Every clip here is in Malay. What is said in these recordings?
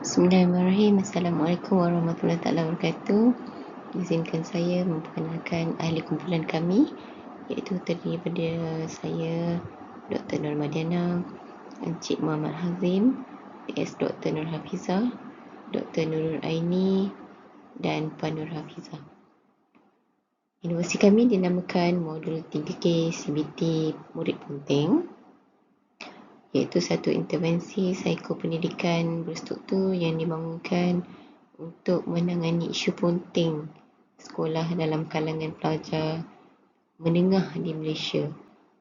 Bismillahirrahmanirrahim. Assalamualaikum warahmatullahi wabarakatuh. Izinkan saya memperkenalkan ahli kumpulan kami iaitu terdiri daripada saya Dr. Nur Madiana, Encik Muhammad Hazim, PS Dr. Nur Hafizah, Dr. Nurul Aini dan Puan Nur Hafizah. Inovasi kami dinamakan modul 3K CBT Murid Penting iaitu satu intervensi psikopendidikan berstruktur yang dibangunkan untuk menangani isu penting sekolah dalam kalangan pelajar menengah di Malaysia.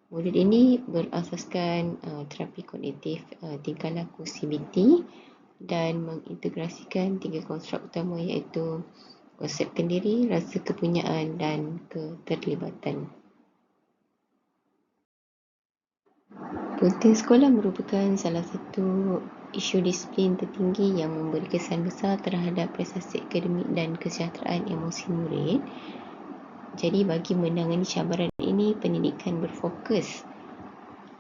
Modul ini berasaskan uh, terapi kognitif uh, tingkah laku CBT dan mengintegrasikan tiga konstruk utama iaitu konsep kendiri, rasa kepunyaan dan keterlibatan. Penting sekolah merupakan salah satu isu disiplin tertinggi yang memberi kesan besar terhadap prestasi akademik dan kesejahteraan emosi murid. Jadi bagi menangani cabaran ini, pendidikan berfokus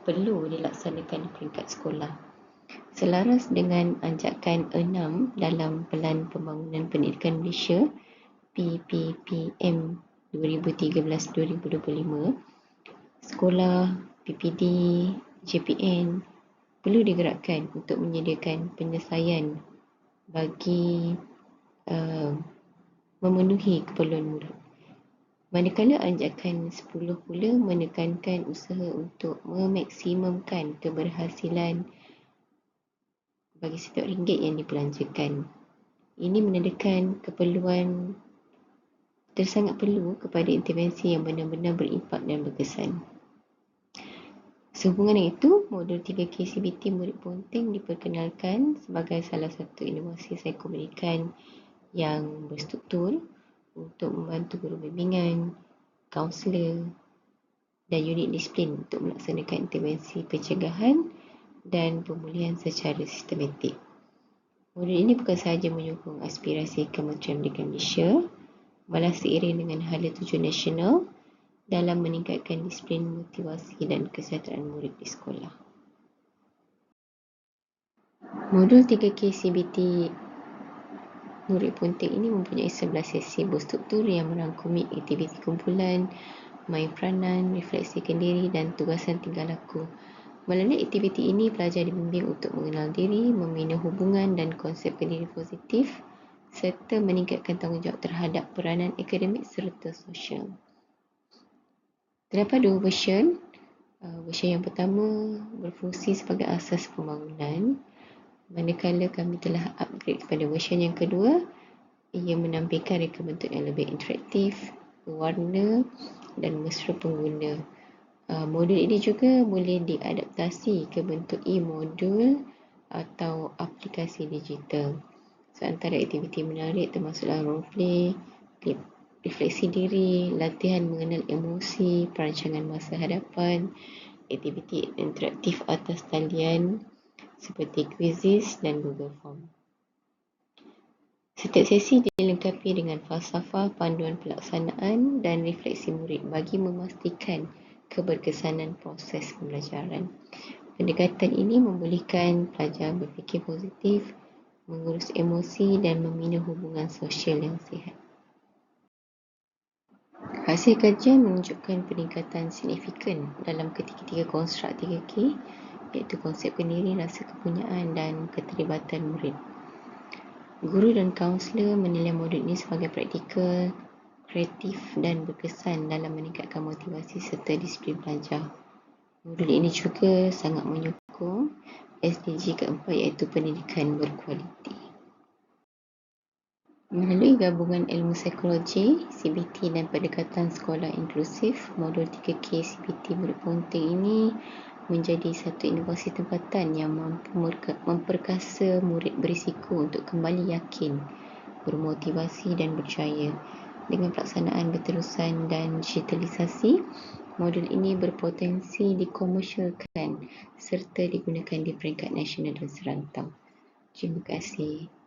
perlu dilaksanakan di peringkat sekolah. Selaras dengan anjakan 6 dalam Pelan Pembangunan Pendidikan Malaysia PPPM 2013-2025, sekolah PPD JPN perlu digerakkan untuk menyediakan penyelesaian bagi uh, memenuhi keperluan murid. Manakala anjakan 10 pula menekankan usaha untuk memaksimumkan keberhasilan bagi setiap ringgit yang dibelanjakan. Ini menandakan keperluan tersangat perlu kepada intervensi yang benar-benar berimpak dan berkesan. Sehubungan dengan itu, modul 3K CBT murid penting diperkenalkan sebagai salah satu inovasi psikopendidikan yang berstruktur untuk membantu guru bimbingan, kaunselor dan unit disiplin untuk melaksanakan intervensi pencegahan dan pemulihan secara sistematik. Modul ini bukan sahaja menyokong aspirasi Kementerian Pendidikan Malaysia, malah seiring dengan hala tujuan nasional dalam meningkatkan disiplin motivasi dan kesejahteraan murid di sekolah. Modul 3K CBT murid punting ini mempunyai 11 sesi berstruktur yang merangkumi aktiviti kumpulan, main peranan, refleksi kendiri dan tugasan tinggal laku. Melalui aktiviti ini, pelajar dibimbing untuk mengenal diri, membina hubungan dan konsep kendiri positif serta meningkatkan tanggungjawab terhadap peranan akademik serta sosial. Terdapat dua version. Uh, version yang pertama berfungsi sebagai asas pembangunan. Manakala kami telah upgrade kepada version yang kedua, ia menampilkan reka bentuk yang lebih interaktif, berwarna dan mesra pengguna. Uh, modul ini juga boleh diadaptasi ke bentuk e-modul atau aplikasi digital. So, antara aktiviti menarik termasuklah roleplay, refleksi diri, latihan mengenal emosi, perancangan masa hadapan, aktiviti interaktif atas talian seperti quizzes dan Google Form. Setiap sesi dilengkapi dengan falsafah, panduan pelaksanaan dan refleksi murid bagi memastikan keberkesanan proses pembelajaran. Pendekatan ini membolehkan pelajar berfikir positif, mengurus emosi dan membina hubungan sosial yang sihat. Hasil kajian menunjukkan peningkatan signifikan dalam ketiga-tiga konstruk 3K iaitu konsep pendiri, rasa kepunyaan dan keterlibatan murid. Guru dan kaunselor menilai modul ini sebagai praktikal, kreatif dan berkesan dalam meningkatkan motivasi serta disiplin belajar. Modul ini juga sangat menyokong SDG keempat iaitu pendidikan berkualiti. Melalui gabungan ilmu psikologi, CBT dan pendekatan sekolah inklusif, modul 3K CBT berpunting ini menjadi satu inovasi tempatan yang mampu memperkasa murid berisiko untuk kembali yakin, bermotivasi dan berjaya. Dengan pelaksanaan berterusan dan digitalisasi, modul ini berpotensi dikomersialkan serta digunakan di peringkat nasional dan serantau. Terima kasih.